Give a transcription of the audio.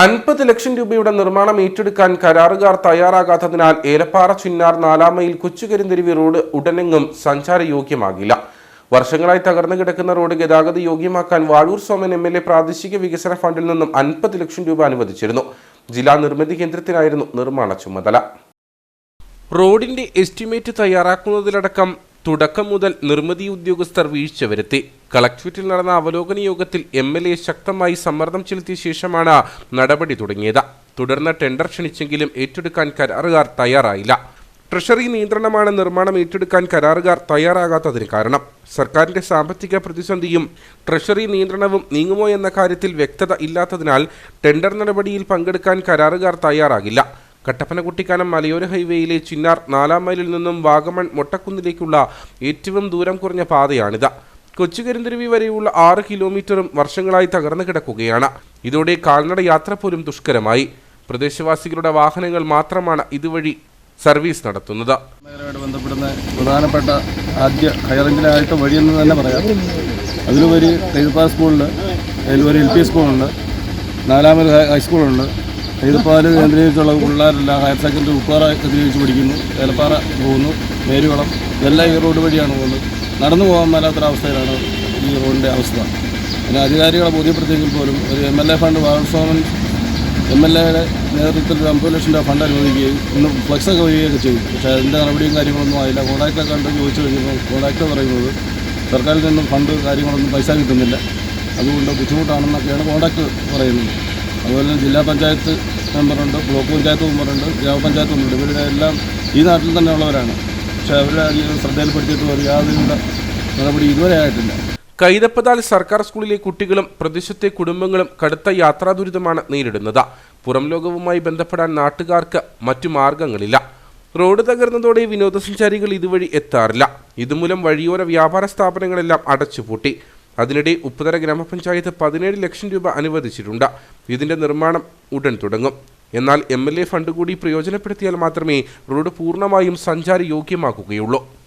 അൻപത് ലക്ഷം രൂപയുടെ നിർമ്മാണം ഏറ്റെടുക്കാൻ കരാറുകാർ തയ്യാറാകാത്തതിനാൽ ഏലപ്പാറ ചിന്നാർ നാലാമയിൽ കൊച്ചുകരിന്തിരിവി റോഡ് ഉടനെങ്ങും സഞ്ചാരയോഗ്യമാകില്ല. വർഷങ്ങളായി തകർന്നു കിടക്കുന്ന റോഡ് ഗതാഗത യോഗ്യമാക്കാൻ Vazhoor Soman M L A പ്രാദേശിക വികസന ഫണ്ടിൽ നിന്നും അൻപത് ലക്ഷം രൂപ അനുവദിച്ചിരുന്നു. ജില്ലാ നിർമ്മിതി കേന്ദ്രത്തിനായിരുന്നു നിർമ്മാണ ചുമതല. റോഡിന്റെ എസ്റ്റിമേറ്റ് തയ്യാറാക്കുന്നതിലടക്കം തുടക്കം മുതൽ നിർമ്മിതി ഉദ്യോഗസ്ഥർ വീഴ്ച വരുത്തി കളക്ട്രേറ്റിൽ നടന്ന അവലോകന യോഗത്തിൽ എം എൽ എ ശക്തമായി സമ്മർദ്ദം ചെലുത്തിയ ശേഷമാണ് നടപടി തുടങ്ങിയത്. തുടർന്ന് ടെൻഡർ ക്ഷണിച്ചെങ്കിലും ഏറ്റെടുക്കാൻ കരാറുകാർ തയ്യാറായില്ല. ട്രഷറി നിയന്ത്രണമാണ് നിർമ്മാണം ഏറ്റെടുക്കാൻ കരാറുകാർ തയ്യാറാകാത്തതിന് കാരണം. സർക്കാരിന്റെ സാമ്പത്തിക പ്രതിസന്ധിയും ട്രഷറി നിയന്ത്രണവും നീങ്ങുമോ എന്ന കാര്യത്തിൽ വ്യക്തത ഇല്ലാത്തതിനാൽ ടെൻഡർ നടപടിയിൽ പങ്കെടുക്കാൻ കരാറുകാർ തയ്യാറാകില്ല. കട്ടപ്പന കുട്ടിക്കാനം മലയോര ഹൈവേയിലെ ചിന്നാർ നാലാം മൈലിൽ നിന്നും വാഗമൺ മൊട്ടക്കുന്നിലേക്കുള്ള ഏറ്റവും ദൂരം കുറഞ്ഞ പാതയാണിത്. കൊച്ചുകരിന്തിരുവി വരെയുള്ള ആറ് കിലോമീറ്ററും വർഷങ്ങളായി തകർന്നു കിടക്കുകയാണ്. ഇതോടെ കാൽനട യാത്ര പോലും ദുഷ്കരമായി. പ്രദേശവാസികളുടെ വാഹനങ്ങൾ മാത്രമാണ് ഇതുവഴി സർവീസ് നടത്തുന്നത്. ബന്ധപ്പെടുന്ന പ്രധാനപ്പെട്ട ആദ്യ ഹയറേഞ്ചിലെ ആദ്യത്തെ വഴിയെന്ന് തന്നെ പറയാം. അതിലുപരി എഴുപ്പാ സ്കൂളിൽ അതിലുപരി എൽ പി സ്കൂളുണ്ട് നാലാമത് ഹൈസ്കൂളുണ്ട്. എഴുപ്പാൽ കേന്ദ്രീകരിച്ചുള്ള പിള്ളേരെല്ലാം ഹയർ സെക്കൻഡറി ഉപ്പാറ കേന്ദ്രീകരിച്ച് പഠിക്കുന്നു ഏലപ്പാറ പോകുന്നു നേരുവളം ഇതെല്ലാം ഈ റോഡ് വഴിയാണ് പോകുന്നത്. നടന്നു പോകാൻ മേലാത്തൊരവസ്ഥയിലാണ് ഈ റോഡിന്റെ അവസ്ഥ. പിന്നെ അധികാരികളെ ബോധ്യപ്പെടുത്തിയെങ്കിൽ പോലും ഒരു എം എൽ എ ഫണ്ട് വാർസോമൻ എം എൽ എയുടെ നേതൃത്വത്തിൽ ഒരു അമ്പത് ലക്ഷം രൂപ ഫണ്ട് അനുവദിക്കുകയും ഇന്ന് ഫ്ലക്സൊക്കെ വരികയൊക്കെ ചെയ്തു. പക്ഷേ അതിന്റെ നടപടിയും കാര്യങ്ങളൊന്നും ആയില്ല. കോൺട്രാക്ടറെ കണ്ട് ചോദിച്ചു കഴിഞ്ഞപ്പോൾ കോൺട്രാക്ടർ പറയുന്നത് സർക്കാരിൽ നിന്നും ഫണ്ട് കാര്യങ്ങളൊന്നും പൈസ കിട്ടുന്നില്ല. അതുകൊണ്ട് ബുദ്ധിമുട്ടാണെന്നൊക്കെയാണ് കോൺട്രാക്ടർ പറയുന്നത്. അതുപോലെ ജില്ലാ പഞ്ചായത്ത് മെമ്പറുണ്ട് ബ്ലോക്ക് പഞ്ചായത്ത് മെമ്പറുണ്ട് ഗ്രാമപഞ്ചായത്ത് മെമ്പറുണ്ട്. ഇവരുടെ എല്ലാം ഈ നാട്ടിൽ തന്നെ ഉള്ളവരാണ്. പക്ഷേ അവരുടെ ശ്രദ്ധയിൽപ്പെടുത്തിയിട്ട് യാതൊരുവിധ നടപടി ഇതുവരെ ആയിട്ടില്ല. കൈതപ്പതാൽ സർക്കാർ സ്കൂളിലെ കുട്ടികളും പ്രദേശത്തെ കുടുംബങ്ങളും കടുത്ത യാത്രാ ദുരിതമാണ് നേരിടുന്നത്. പുറം ലോകവുമായി ബന്ധപ്പെടാൻ നാട്ടുകാർക്ക് മറ്റു മാർഗങ്ങളില്ല. റോഡ് തകർന്നതോടെ വിനോദസഞ്ചാരികൾ ഇതുവഴി എത്താറില്ല. ഇതുമൂലം വഴിയോര വ്യാപാര സ്ഥാപനങ്ങളെല്ലാം അടച്ചുപൂട്ടി. അതിനിടെ ഉപ്പുതര ഗ്രാമപഞ്ചായത്ത് പതിനേഴ് ലക്ഷം രൂപ അനുവദിച്ചിട്ടുണ്ട്. ഇതിന്റെ നിർമ്മാണം ഉടൻ തുടങ്ങും. എന്നാൽ എം ഫണ്ട് കൂടി പ്രയോജനപ്പെടുത്തിയാൽ മാത്രമേ റോഡ് പൂർണമായും സഞ്ചാരയോഗ്യമാക്കുകയുള്ളൂ.